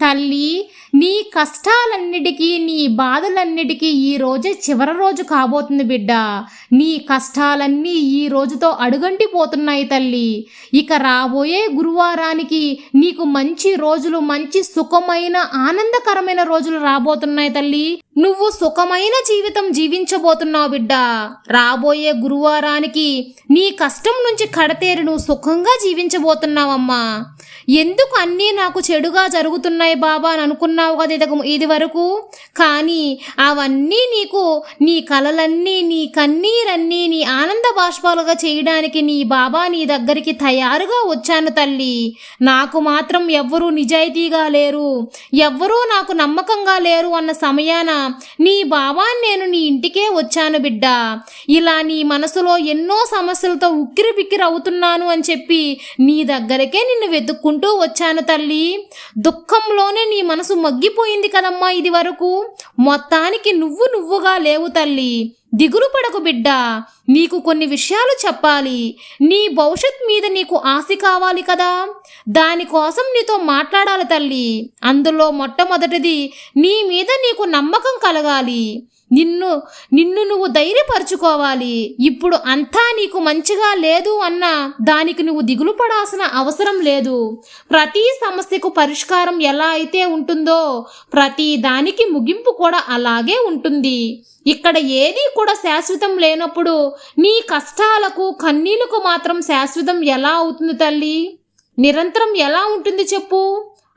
తల్లి నీ కష్టాలన్నిటికీ నీ బాధలన్నిటికీ ఈ రోజే చివరి రోజు కాబోతుంది బిడ్డ. నీ కష్టాలన్నీ ఈ రోజుతో అడుగంటిపోతున్నాయి తల్లి. ఇక రాబోయే గురువారానికి నీకు మంచి రోజులు మంచి సుఖమైన ఆనందకరమైన రోజులు రాబోతున్నాయి తల్లి. నువ్వు సుఖమైన జీవితం జీవించబోతున్నావు బిడ్డ. రాబోయే గురువారానికి నీ కష్టం నుంచి కడతేరి నువ్వు సుఖంగా జీవించబోతున్నావమ్మా. ఎందుకు అన్నీ నాకు చెడుగా జరుగుతున్నాయి బాబా అని అనుకున్నావు కదా ఇదకు ఇది వరకు కానీ అవన్నీ నీకు నీ కలలన్నీ నీ కన్నీరన్నీ నీ ఆనంద బాష్పాలుగా చేయడానికి నీ బాబా నీ దగ్గరికి తయారుగా వచ్చాను తల్లి. నాకు మాత్రం ఎవ్వరూ నిజాయితీగా లేరు ఎవ్వరూ నాకు నమ్మకంగా లేరు అన్న సమయాన నీ బాబా నేను నీ ఇంటికే వచ్చాను బిడ్డ. ఇలా నీ మనసులో ఎన్నో సమస్యలతో ఉక్కిరి బిక్కిరి అవుతున్నాను అని చెప్పి నీ దగ్గరకే నిన్ను వెతుక్కుంటూ వచ్చాను తల్లి. దుఃఖంలోనే నీ మనసు మగ్గిపోయింది కదమ్మా ఇది వరకు మొత్తానికి నువ్వు నువ్వుగా లేవు తల్లి. దిగులు పడకు బిడ్డ. నీకు కొన్ని విషయాలు చెప్పాలి. నీ భవిష్యత్ మీద నీకు ఆశ కావాలి కదా. దానికోసం నీతో మాట్లాడాలి తల్లి. అందులో మొట్టమొదటిది నీ మీద నీకు నమ్మకం కలగాలి. నిన్ను నిన్ను నువ్వు ధైర్యపరచుకోవాలి. ఇప్పుడు అంతా నీకు మంచిగా లేదు అన్న దానికి నువ్వు దిగులు పడాల్సిన అవసరం లేదు. ప్రతి సమస్యకు పరిష్కారం ఎలా అయితే ఉంటుందో ప్రతి దానికి ముగింపు కూడా అలాగే ఉంటుంది. ఇక్కడ ఏది కూడా శాశ్వతం లేనప్పుడు నీ కష్టాలకు కన్నీలకు మాత్రం శాశ్వతం ఎలా అవుతుంది తల్లి? నిరంతరం ఎలా ఉంటుంది చెప్పు.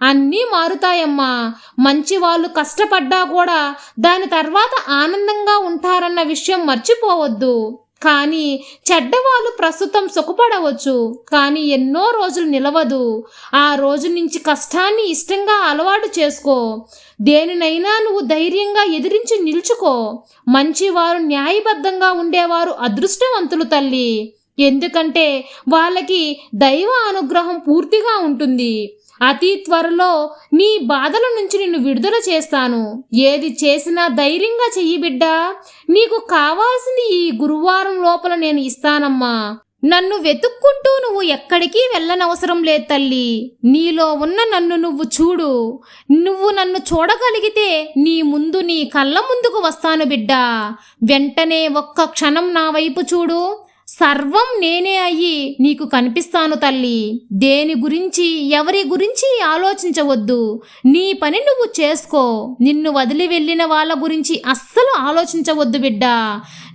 అన్నీ మారుతాయమ్మా. మంచి వాళ్ళు కష్టపడ్డా కూడా దాని తర్వాత ఆనందంగా ఉంటారన్న విషయం మర్చిపోవద్దు. కానీ చెడ్డవాళ్ళు ప్రస్తుతం సుఖపడవచ్చు. కానీ ఎన్నో రోజులు నిలవదు. ఆ రోజు నుంచి కష్టాన్ని ఇష్టంగా అలవాటు చేసుకో. దేనినైనా నువ్వు ధైర్యంగా ఎదిరించి నిలుచుకో. మంచివారు న్యాయబద్ధంగా ఉండేవారు అదృష్టవంతులు తల్లి. ఎందుకంటే వాళ్ళకి దైవ అనుగ్రహం పూర్తిగా ఉంటుంది. అతి త్వరలో నీ బాధల నుంచి నిన్ను విడుదల చేస్తాను. ఏది చేసినా ధైర్యంగా చెయ్యి బిడ్డా. నీకు కావాల్సింది ఈ గురువారం లోపల నేను ఇస్తానమ్మా. నన్ను వెతుక్కుంటూ నువ్వు ఎక్కడికి వెళ్ళనవసరం లేదు తల్లి. నీలో ఉన్న నన్ను నువ్వు చూడు. నువ్వు నన్ను చూడగలిగితే నీ ముందు నీ కళ్ళ ముందుకు వస్తాను బిడ్డా. వెంటనే ఒక్క క్షణం నా వైపు చూడు. సర్వం నేనే అయ్యి నీకు కనిపిస్తాను తల్లి. దేని గురించి ఎవరి గురించి ఆలోచించవద్దు. నీ పని నువ్వు చేసుకో. నిన్ను వదిలి వెళ్ళిన వాళ్ళ గురించి అస్సలు ఆలోచించవద్దు బిడ్డ.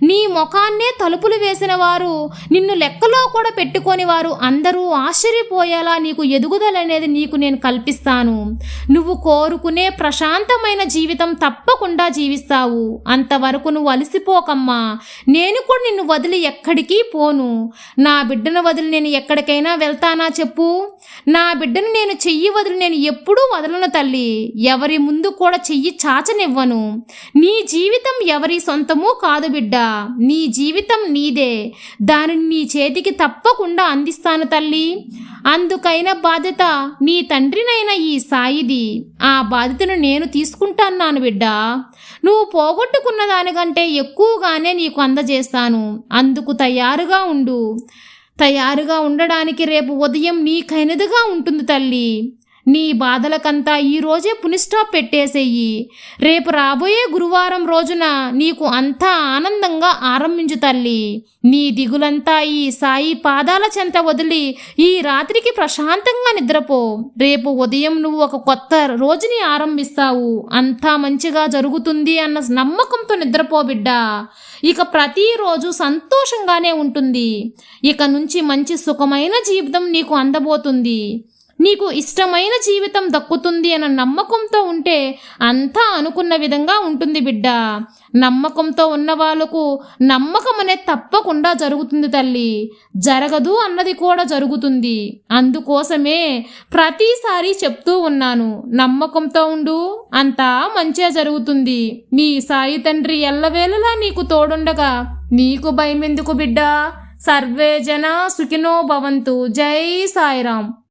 నీ ముఖాన్నే తలుపులు వేసిన వారు నిన్ను లెక్కలో కూడా పెట్టుకొని వారు అందరూ ఆశ్చర్యపోయేలా నీకు ఎదుగుదల అనేది నీకు నేను కల్పిస్తాను. నువ్వు కోరుకునే ప్రశాంతమైన జీవితం తప్పకుండా జీవిస్తావు. అంతవరకు నువ్వు అలసిపోకమ్మా. నేను కూడా నిన్ను వదిలి ఎక్కడికి పోను. నా బిడ్డను వదిలి నేను ఎక్కడికైనా వెళ్తానా చెప్పు. నా బిడ్డను నేను చెయ్యి వదిలి నేను ఎప్పుడూ వదలను తల్లి. ఎవరి ముందు కూడా చెయ్యి చాచనివ్వను. నీ జీవితం ఎవరి సొంతమూ కాదు బిడ్డ. నీ జీవితం నీదే. దానిని నీ చేతికి తప్పకుండా అందిస్తాను తల్లి. అందుకైన బాధ్యత నీ తండ్రినైన ఈ సాయిది. ఆ బాధ్యతను నేను తీసుకుంటాన్నాను బిడ్డ. నువ్వు పోగొట్టుకున్న దానికంటే ఎక్కువగానే నీకు అందజేస్తాను. అందుకు తయారుగా ఉండు. తయారుగా ఉండడానికి రేపు ఉదయం నీకైనదిగా ఉంటుంది తల్లి. నీ బాధలకంతా ఈరోజే పునిస్టాప్ పెట్టేసేయి. రేపు రాబోయే గురువారం రోజున నీకు అంతా ఆనందంగా ఆరంభించు తల్లి. నీ దిగులంతా ఈ సాయి పాదాల చెంత వదిలి ఈ రాత్రికి ప్రశాంతంగా నిద్రపో. రేపు ఉదయం నువ్వు ఒక కొత్త రోజుని ఆరంభిస్తావు. అంతా మంచిగా జరుగుతుంది అన్న నమ్మకంతో నిద్రపో బిడ్డ. ఇక ప్రతిరోజు సంతోషంగానే ఉంటుంది. ఇక నుంచి మంచి సుఖమైన జీవితం నీకు అందబోతుంది. నీకు ఇష్టమైన జీవితం దక్కుతుంది అన్న నమ్మకంతో ఉంటే అంతా అనుకున్న విధంగా ఉంటుంది బిడ్డ. నమ్మకంతో ఉన్న వాళ్ళకు నమ్మకం అనేది తప్పకుండా జరుగుతుంది తల్లి. జరగదు అన్నది కూడా జరుగుతుంది. అందుకోసమే ప్రతిసారి చెప్తూ ఉన్నాను నమ్మకంతో ఉండు అంతా మంచిగా జరుగుతుంది. నీ సాయి తండ్రి ఎల్లవేళలా నీకు తోడుండగా. నీకు భయం ఎందుకు బిడ్డ? సర్వే జన సుఖినో భవంతు. జై సాయిరామ్.